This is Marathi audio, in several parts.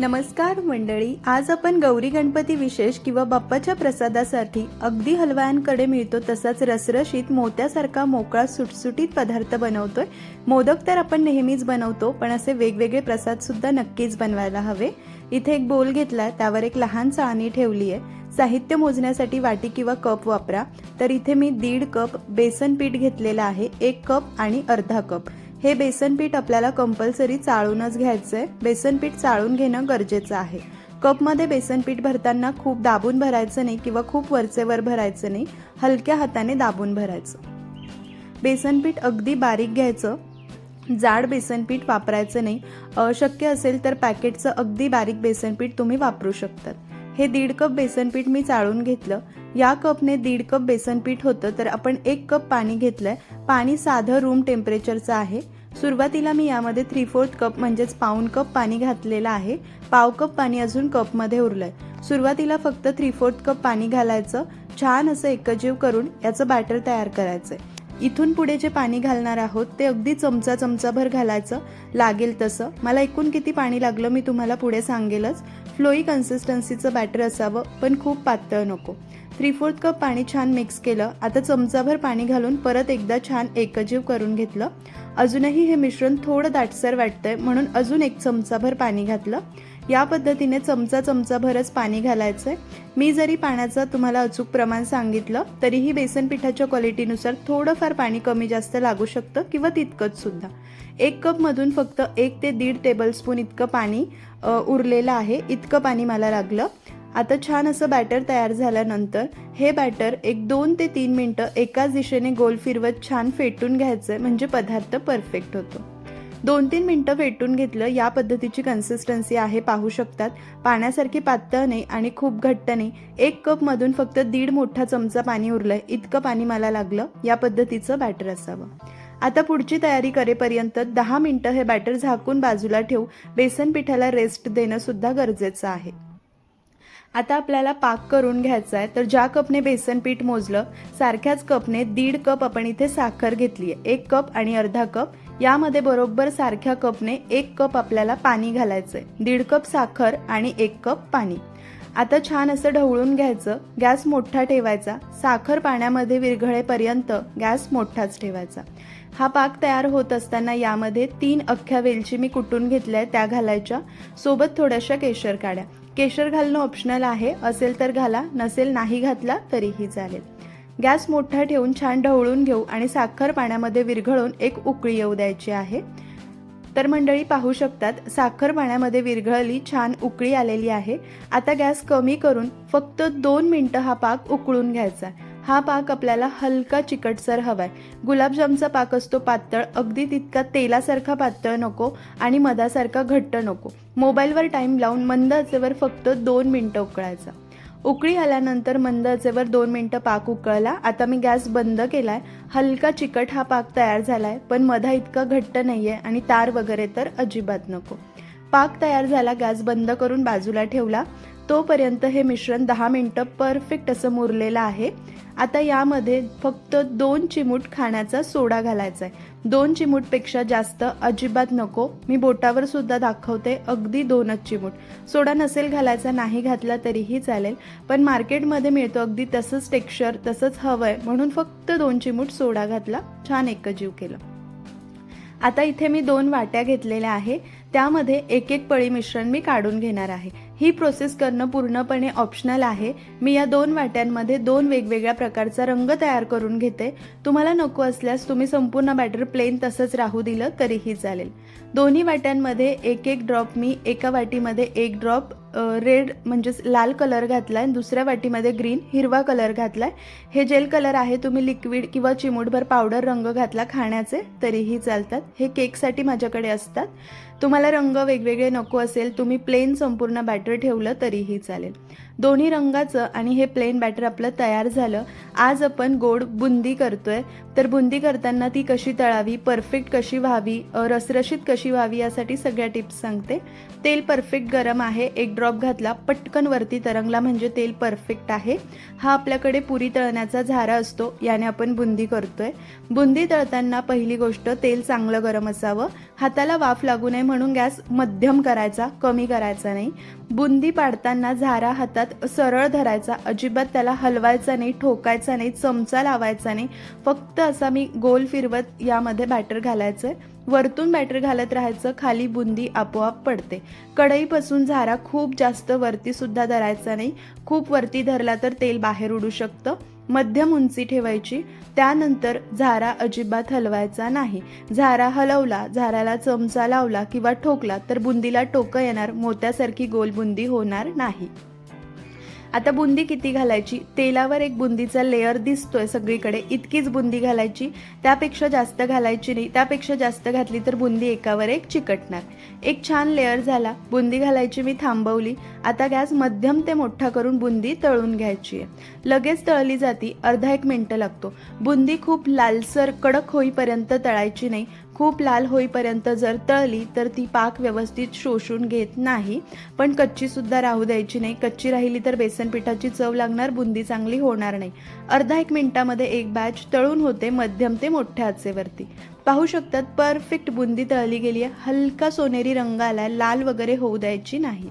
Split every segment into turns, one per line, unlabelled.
नमस्कार मंडळी आज आपण गौरी गणपती विशेष किंवा बाप्पाच्या प्रसादासाठी अगदी हलवायांकडे मिळतो तसाच रसरशीत मोत्यासारखा मोकळा सुटसुटीत पदार्थ बनवतोय. मोदक तर आपण नेहमीच बनवतो पण असे वेगवेगळे प्रसाद सुद्धा नक्कीच बनवायला हवे. इथे एक बोल घेतला त्यावर एक लहान चाळणी ठेवली आहे. साहित्य मोजण्यासाठी वाटी किंवा कप वापरा. तर इथे मी दीड कप बेसन पीठ घेतलेलं आहे एक कप आणि अर्धा कप. हे बेसन पीठ आपल्याला कंपल्सरी चाळूनच घ्यायचं आहे बेसन पीठ चाळून घेणं गरजेचं आहे. कपमध्ये बेसन पीठ भरताना खूप दाबून भरायचं नाही किंवा खूप वरचेवर भरायचं नाही. हलक्या हाताने दाबून भरायचं. बेसन पीठ अगदी बारीक घ्यायचं. जाड बेसनपीठ वापरायचं नाही. शक्य असेल तर पॅकेटचं अगदी बारीक बेसनपीठ तुम्ही वापरू शकतात. हे दीड कप बेसनपीठ मी चाळून घेतलं. या कपने दीड कप बेसनपीठ होतं तर आपण एक कप पाणी घेतलंय. पाणी साधं रूम टेम्परेचरचं आहे. सुरुवातीला मी यामध्ये थ्री फोर्थ कप म्हणजेच पाऊन कप पाणी घातलेलं आहे. पाव कप पाणी अजून कपमध्ये उरलं आहे सुरुवातीला फक्त थ्री फोर्थ कप पाणी घालायचं. छान असं एकजीव करून याचं बॅटर तयार करायचंय. इथून पुढे जे पाणी घालणार आहोत ते अगदी चमचा चमचाभर घालायचं. लागेल तसं. मला एकूण किती पाणी लागलं मी तुम्हाला पुढे सांगेलच. फ्लोई कन्सिस्टन्सीचं बॅटर असावं पण खूप पातळ नको. थ्री फोर्थ कप पाणी छान मिक्स केलं. आता चमचाभर पाणी घालून परत एकदा छान एकजीव करून घेतलं. अजूनही हे मिश्रण थोडं दाटसर वाटतंय म्हणून अजून एक चमचाभर पाणी घातलं. या पद्धतीने चमचा चमचाभरच पाणी घालायचंय. मी जरी पाण्याचं तुम्हाला अचूक प्रमाण सांगितलं तरीही बेसन पिठाच्या क्वालिटीनुसार थोडंफार पाणी कमी जास्त लागू शकतं किंवा तितकंच सुद्धा. एक कपमधून फक्त एक ते दीड टेबलस्पून इतकं पाणी उरलेलं आहे. इतकं पाणी मला लागलं. आता छान असं बॅटर तयार झाल्यानंतर हे बॅटर एक दोन ते तीन मिनटं एकाच दिशेने गोल फिरवत छान फेटून घ्यायचं म्हणजे पदार्थ परफेक्ट होतो. दोन तीन मिनटं फेटून घेतलं या पद्धतीची कन्सिस्टन्सी आहे पाहू शकतात. पाण्यासारखी पातळ नाही आणि खूप घट्ट नाही. एक कपमधून फक्त दीड मोठा चमचा पाणी उरलंय. इतकं पाणी मला लागलं या पद्धतीचं बॅटर असावं. आता पुढची तयारी करेपर्यंत दहा मिनटं हे बॅटर झाकून बाजूला ठेवू बेसन पिठाला रेस्ट देणं सुद्धा गरजेचं आहे. आता आपल्याला पाक करून घ्यायचा आहे. तर ज्या कपने बेसन पीठ मोजलं सारख्याच कपने दीड कप आपण इथे साखर घेतली आहे. एक कप आणि अर्धा कप. यामध्ये बरोबर सारख्या कपने एक कप आपल्याला पाणी घालायचं आहे दीड कप साखर आणि एक कप पाणी. आता छान असं ढवळून घ्यायचं. गॅस मोठा ठेवायचा. साखर पाण्यामध्ये विरघळेपर्यंत गॅस मोठाच ठेवायचा. हा पाक तयार होत असताना यामध्ये तीन अख्ख्या वेलची मी कुटून घेतल्या त्या घालायच्या. सोबत थोड्याशा केशर काड्या केशर घालणं ऑप्शनल आहे. असेल तर घाला नसेल नाही घातला तरीही चालेल. गॅस मोठा ठेवून छान ढवळून घेऊ आणि साखर पाण्यामध्ये विरघळून एक उकळी येऊ द्यायची आहे. तर मंडळी पाहू शकतात साखर पाण्यामध्ये विरघळली छान उकळी आलेली आहे. आता गॅस कमी करून फक्त दोन मिनटं हा पाक उकळून घ्यायचा. हा पाक आपल्याला हलका चिकटसर हवाय. गुलाबजामचा पाक असतो पातळ अगदी तितका तेलासारखा पातळ नको आणि मधासारखा घट्ट नको. मोबाईलवर टाईम लावून मंद आचेवर फक्त दोन मिनटं उकळायचा. उकळी आल्यानंतर मंद आचेवर दोन मिनटं पाक उकळला. आता मी गॅस बंद केलाय. हलका चिकट हा पाक तयार झालाय पण मधा इतका घट्ट नाहीये आणि तार वगैरे तर अजिबात नको. पाक तयार झाला गॅस बंद करून बाजूला ठेवला. तोपर्यंत हे मिश्रण दहा मिनटं परफेक्ट असं मुरलेलं आहे. आता यामध्ये फक्त दोन चिमूट खाण्याचा सोडा घालायचा आहे दोन चिमूटपेक्षा जास्त अजिबात नको. मी बोटावर सुद्धा दाखवते अगदी दोनच चिमूट. सोडा नसेल घालायचा नाही घातला तरीही चालेल. पण मार्केटमध्ये मिळतो अगदी तसंच टेक्स्चर तसंच हवं आहे म्हणून फक्त दोन चिमूट सोडा घातला छान एकजीव केलं. आता इथे मी दोन वाट्या घेतलेल्या आहे. त्यामध्ये एक एक पळी मिश्रण मी काढून घेणार आहे. ही प्रोसेस करणं पूर्णपणे ऑप्शनल आहे. मी या दोन वाट्यांमध्ये दोन वेगवेगळ्या प्रकारचा रंग तयार करून घेते. तुम्हाला नको असल्यास तुम्ही संपूर्ण बॅटर प्लेन तसंच राहू दिलं तरीही चालेल. दोन्ही वाट्यांमध्ये एक एक ड्रॉप मी एका वाटीमध्ये एक ड्रॉप रेड म्हणजेच लाल कलर घातला आहे दुसऱ्या वाटीमध्ये ग्रीन हिरवा कलर घातला आहे हे जेल कलर आहे तुम्ही लिक्विड किंवा चिमूटभर पावडर रंग घातला खाण्याचे तरीही चालतात. हे केकसाठी माझ्याकडे असतात. तुम्हाला रंग वेगवेगळे नको असेल तुम्ही प्लेन संपूर्ण बॅटर ठेवलं तरीही चालेल. दोन्ही रंगाचं आणि हे प्लेन बॅटर आपलं तयार झालं. आज आपण गोड बुंदी करतोय. तर बुंदी करताना ती कशी तळावी? परफेक्ट कशी व्हावी? रसरशीत कशी व्हावी? यासाठी सगळ्या टिप्स सांगते. तेल परफेक्ट गरम आहे. एक ड्रॉप घातला पटकन वरती तरंगला म्हणजे तेल परफेक्ट आहे. हा आपल्याकडे पुरी तळण्याचा झारा असतो. याने आपण बुंदी करतोय. बुंदी तळताना पहिली गोष्ट तेल चांगलं गरम असावं. हाताला वाफ लागू नये म्हणून गॅस मध्यम करायचा कमी करायचा नाही. बुंदी पाडताना झारा हातात सरळ धरायचा. अजिबात त्याला हलवायचा नाही ठोकायचा नाही चमचा लावायचा नाही. फक्त असा मी गोल फिरवत यामध्ये बॅटर घालायचं आहे वरतून बॅटर घालत राहायचं खाली बुंदी आपोआप पडते. कढईपासून झारा खूप जास्त वरतीसुद्धा धरायचा नाही. खूप वरती धरला तर तेल बाहेर उडू शकतं. मध्यम उंची ठेवायची. त्यानंतर झारा अजिबात हलवायचा नाही. झारा हलवला झाराला चमचा लावला किंवा ठोकला तर बुंदीला टोकं येणार मोत्यासारखी गोल बुंदी होणार नाही. आता बुंदी किती घालायची? तेलावर एक बुंदीचा लेअर दिसतोय सगळीकडे. इतकीच बुंदी घालायची. त्यापेक्षा जास्त घालायची नाही. त्यापेक्षा जास्त घातली तर बुंदी एकावर एक चिकटणार. एक छान लेअर झाला. बुंदी घालायची मी थांबवली. आता गॅस मध्यम ते मोठा करून बुंदी तळून घ्यायची आहे. लगेच तळली जाती. अर्धा एक मिनटं लागतो. बुंदी खूप लालसर कडक होईपर्यंत तळायची नाही. खूप लाल होईपर्यंत जर तळली तर ती पाक व्यवस्थित शोषून घेत नाही. पण कच्चीसुद्धा राहू द्यायची नाही. कच्ची राहिली तर बेसन पिठाची चव लागणार बुंदी चांगली होणार नाही. अर्धा एक मिनिटामध्ये एक बॅच तळून होते मध्यम ते मोठ्या आचेवरती. पाहू शकतात परफेक्ट बुंदी तळली गेली आहे हलका सोनेरी रंग आलाय. लाल वगैरे होऊ द्यायची नाही.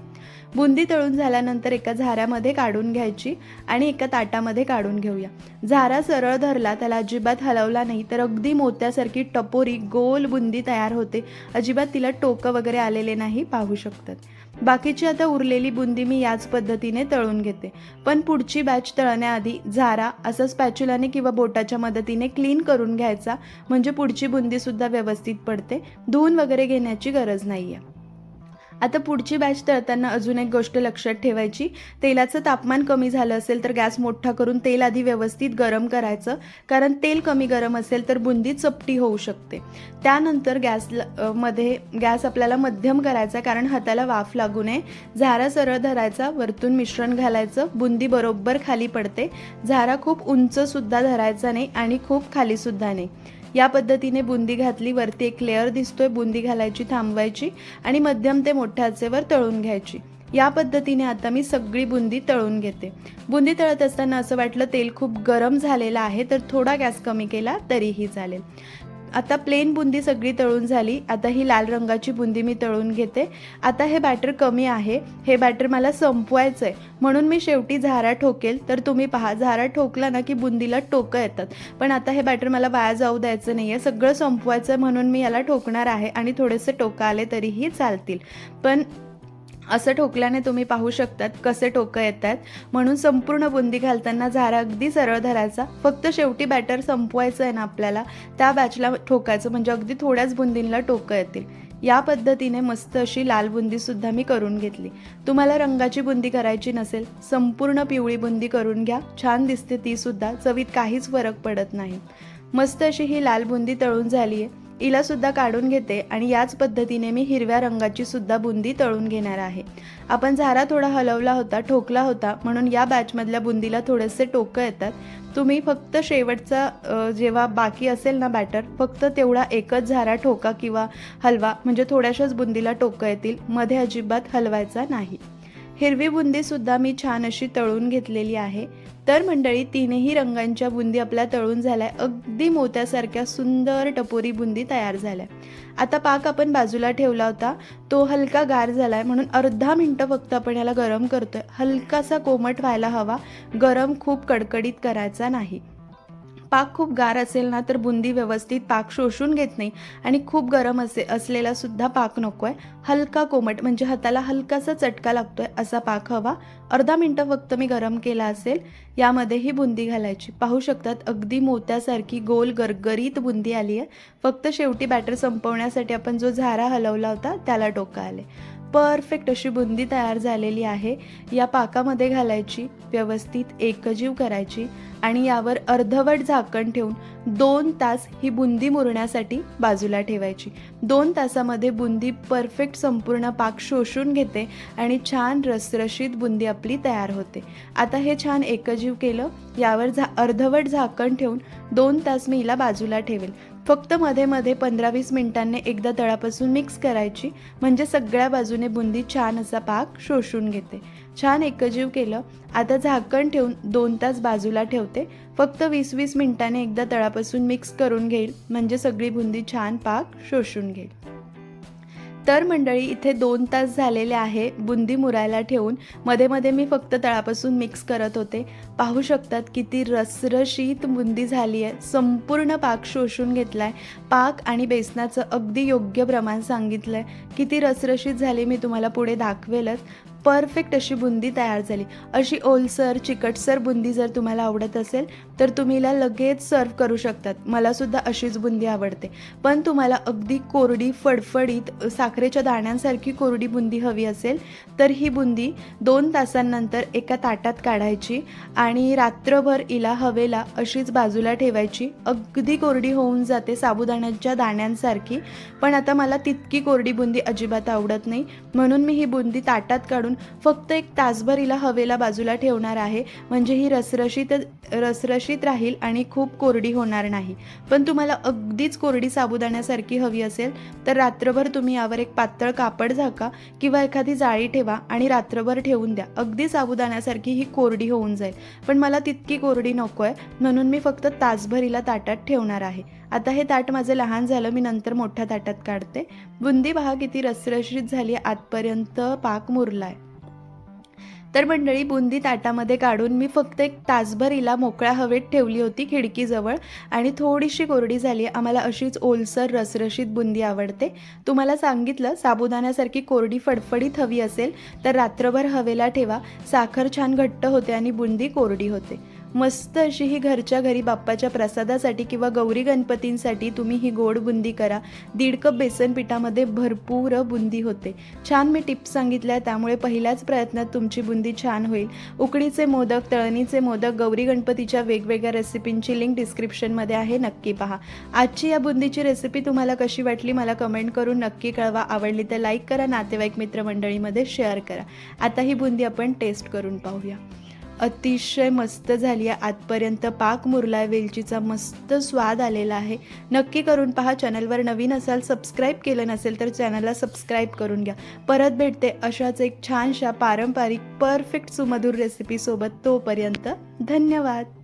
बुंदी तळून झाल्यानंतर एका झाऱ्यामध्ये काढून घ्यायची आणि एका ताटामध्ये काढून घेऊया. झारा सरळ धरला त्याला अजिबात हलवला नाही तर अगदी मोत्यासारखी टपोरी गोल बुंदी तयार होते. अजिबात तिला टोकं वगैरे आलेले नाही पाहू शकतात. बाकीची आता उरलेली बुंदी मी याच पद्धतीने तळून घेते. पण पुढची बॅच तळण्याआधी झारा असं पॅच्युलाने किंवा बोटाच्या मदतीने क्लीन करून घ्यायचा म्हणजे पुढची बुंदीसुद्धा व्यवस्थित पडते. धुवून वगैरे घेण्याची गरज नाही आहे आता पुढची बॅच तळताना अजून एक गोष्ट लक्षात ठेवायची. तेलाचं तापमान कमी झालं असेल तर गॅस मोठा करून तेल आधी व्यवस्थित गरम करायचं. कारण तेल कमी गरम असेल तर बुंदी चपटी होऊ शकते. त्यानंतर गॅसमध्ये गॅस आपल्याला मध्यम करायचा कारण हाताला वाफ लागू नये. झारा सरळ धरायचा वरतून मिश्रण घालायचं बुंदी बरोबर खाली पडते. झारा खूप उंच सुद्धा धरायचा नाही आणि खूप खाली सुद्धा नाही. या पद्धतीने बुंदी घातली वरती एक लेअर दिसतोय बुंदी घालायची थांबवायची आणि मध्यम ते मोठ्या आचेवर तळून घ्यायची. या पद्धतीने आता मी सगळी बुंदी तळून घेते. बुंदी तळत असताना असं वाटलं तेल खूप गरम झालेलं आहे तर थोडा गॅस कमी केला तरीही चालेल. आता प्लेन बुंदी सगळी तळून झाली. आता ही लाल रंगाची बुंदी मी तळून घेते. आता हे बॅटर कमी आहे. हे बॅटर मला संपवायचं आहे म्हणून मी शेवटी झारा ठोकेल. तर तुम्ही पहा झारा ठोकला ना की बुंदीला टोकं येतात. पण आता हे बॅटर मला वाया जाऊ द्यायचं नाही आहे सगळं संपवायचं आहे म्हणून मी याला ठोकणार आहे आणि थोडेसे टोकं आले तरीही चालतील. पण असं ठोकल्याने तुम्ही पाहू शकतात कसे टोकं येत आहेत म्हणून संपूर्ण बुंदी घालताना झारा अगदी सरळ धरायचा. फक्त शेवटी बॅटर संपवायचं आहे ना आपल्याला त्या बॅचला ठोकायचं. म्हणजे अगदी थोड्याच बुंदींना टोकं येतील. या पद्धतीने मस्त अशी लाल बुंदीसुद्धा मी करून घेतली. तुम्हाला रंगाची बुंदी करायची नसेल संपूर्ण पिवळी बुंदी करून घ्या. छान दिसते तीसुद्धा चवीत काहीच फरक पडत नाही. मस्त अशी ही लाल बुंदी तळून झाली आहे हिला सुद्धा काढून घेते आणि याच पद्धतीने मी हिरव्या रंगाची सुद्धा बुंदी तळून घेणार आहे. आपण झारा थोडा हलवला होता ठोकला होता म्हणून या बॅचमधल्या बुंदीला थोडेसे टोकं येतात. तुम्ही फक्त शेवटचा जेव्हा बाकी असेल ना बॅटर फक्त तेवढा एकच झारा ठोका किंवा हलवा म्हणजे थोड्याशाच बुंदीला टोकं येतील मध्ये अजिबात हलवायचा नाही. हिरवी बुंदीसुद्धा मी छान अशी तळून घेतलेली आहे. तर मंडळी तीनही रंगांच्या बुंदी आपल्या तळून झाल्या. अगदी मोत्यासारख्या सुंदर टपोरी बुंदी तयार झाल्या. आता पाक आपण बाजूला ठेवला होता. तो हलका गार झाला आहे म्हणून अर्धा मिनटं फक्त आपण याला गरम करतोय. हलकासा कोमट व्हायला हवा. गरम खूप कडकडीत करायचा नाही. पाक खूप गार असेल ना तर बुंदी व्यवस्थित पाक शोषून घेत नाही. आणि खूप गरम असे असलेला सुद्धा पाक नको आहे हलका कोमट म्हणजे हाताला हलकासा चटका लागतोय असा पाक हवा. अर्धा मिनटं फक्त मी गरम केला असेल यामध्ये ही बुंदी घालायची. पाहू शकतात अगदी मोत्यासारखी गोल गरगरीत बुंदी आली आहे फक्त शेवटी बॅटर संपवण्यासाठी आपण जो झारा हलवला होता त्याला टोका आले. परफेक्ट अशी बुंदी तयार झालेली आहे. या पाकामध्ये घालायची व्यवस्थित एकजीव करायची आणि यावर अर्धवट झाकण ठेवून दोन तास ही बुंदी मुरण्यासाठी बाजूला ठेवायची. दोन तासामध्ये बुंदी परफेक्ट संपूर्ण पाक शोषून घेते आणि छान रसरशीत बुंदी आपली तयार होते. आता हे छान एकजीव केलं यावर झा अर्धवट झाकण ठेवून दोन तास मी हिला बाजूला ठेवेल. फक्त मध्ये मध्ये पंधरा वीस मिनिटांनी एकदा तळापासून मिक्स करायची. म्हणजे सगळ्या बाजूने बुंदी छान असा पाक शोषून घेते. छान एकजीव केलं. आता झाकण ठेवून दोन तास बाजूला ठेवते. फक्त वीस वीस मिनिटांनी एकदा तळापासून मिक्स करून घेईल. म्हणजे सगळी बुंदी छान पाक शोषून घेईल. तर मंडळी इथे दोन तास झालेले आहे बुंदी मुरायला ठेवून. मध्ये मध्ये मी फक्त तळापासून मिक्स करत होते. पाहू शकतात किती रसरशीत बुंदी झाली आहे. संपूर्ण पाक शोषून घेतला आहे पाक आणि बेसनाचं अगदी योग्य प्रमाण सांगितलं आहे किती रसरशीत झाली मी तुम्हाला पुढे दाखवेलच. परफेक्ट अशी बुंदी तयार झाली. अशी ओलसर चिकटसर बुंदी जर तुम्हाला आवडत असेल तर तुम्ही हिला लगेच सर्व करू शकतात. मलासुद्धा अशीच बुंदी आवडते. पण तुम्हाला अगदी कोरडी फडफडीत साखरेच्या दाण्यांसारखी कोरडी बुंदी हवी असेल तर ही बुंदी दोन तासांनंतर एका ताटात काढायची आणि रात्रभर इला हवेला अशीच बाजूला ठेवायची. अगदी कोरडी होऊन जाते साबुदाण्याच्या दाण्यांसारखी. पण आता मला तितकी कोरडी बुंदी अजिबात आवडत नाही. म्हणून मी ही बुंदी ताटात काढून फक्त एक तासभर हिला हवेला बाजूला ठेवणार आहे. म्हणजे ही रसरशीत रसरशीत राहील आणि खूप कोरडी होणार नाही. पण तुम्हाला अगदीच कोरडी साबुदाण्यासारखी हवी असेल तर रात्रभर तुम्ही यावर एक पातळ कापड झाका किंवा एखादी जाळी ठेवा आणि रात्रभर ठेवून द्या. अगदी साबुदाण्यासारखी ही कोरडी होऊन जाईल. पण मला तितकी कोरडी नको आहे म्हणून मी फक्त तासभर हिला ताटात ठेवणार आहे. आता हे ताट माझं लहान झालं मी नंतर मोठ्या ताटात काढते. बुंदी पहा किती रसरशीत झाली आजपर्यंत आतपर्यंत पाक मुरला आहे तर मंडळी बुंदी ताटामध्ये काढून मी फक्त एक तासभर हिला मोकळ्या हवेत ठेवली होती खिडकीजवळ आणि थोडीशी कोरडी झाली. आम्हाला अशीच ओलसर रसरशीत बुंदी आवडते. तुम्हाला सांगितलं साबुदाण्यासारखी कोरडी फडफडीत हवी असेल तर रात्रभर हवेला ठेवा. साखर छान घट्ट होते आणि बुंदी कोरडी होते. मस्त अशी ही घरच्या घरी बाप्पाच्या प्रसादासाठी किंवा गौरी गणपतींसाठी तुम्ही ही गोड बुंदी करा. दीड कप बेसन पिठामध्ये भरपूर बुंदी होते. छान मी टिप्स सांगितल्या त्यामुळे पहिल्याच प्रयत्नात तुमची बुंदी छान होईल. उकडीचे मोदक तळणीचे मोदक गौरी गणपतीच्या वेगवेगळ्या रेसिपींची लिंक डिस्क्रिप्शनमध्ये आहे नक्की पहा. आजची या बुंदीची रेसिपी तुम्हाला कशी वाटली मला कमेंट करून नक्की कळवा. आवडली तर लाईक करा नातेवाईक मित्रमंडळीमध्ये शेअर करा. आता ही बुंदी आपण टेस्ट करून पाहूया. अतिशय मस्त झाली आहे. आजपर्यंत पाक मुरला आहे वेलचीचा मस्त स्वाद आलेला आहे. नक्की करून पहा. चॅनलवर नवीन असाल सबस्क्राईब केलं नसेल तर चॅनलला सबस्क्राईब करून घ्या. परत भेटते अशाच एक छानशा पारंपरिक परफेक्ट सुमधूर रेसिपीसोबत तोपर्यंत धन्यवाद.